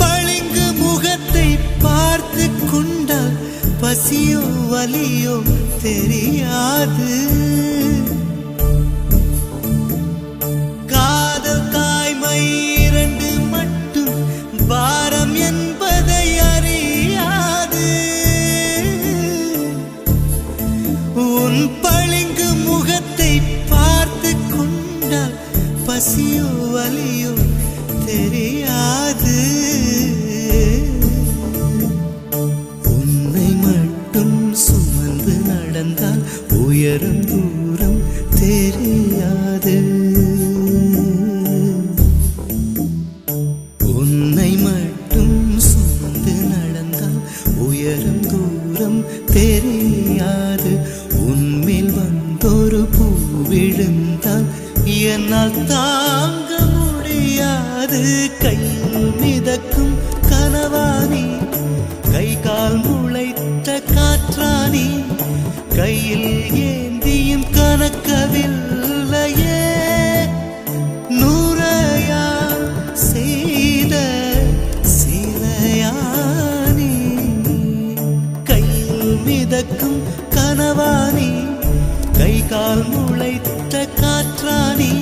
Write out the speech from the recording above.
பளிங்கு முகத்தை பார்த்து கொண்டால் பசியோ வலியோ தெரியாது. காதல் தாய்மை இரண்டு மட்டும் பாரம் என்பதை அறியாது. உன் பளிங்கு முகத்தை பார்த்து கொண்டால் பசியோ வலியோ தெரியாது. உன்மேல் வந்தொரு பூ விழுந்தால் என்னால் தாங்க முடியாது. கையில் மிதக்கும் கனவானி கை கால் முளைத்த காற்றானி கையில் ஏ கால் முளைத்த காற்றானி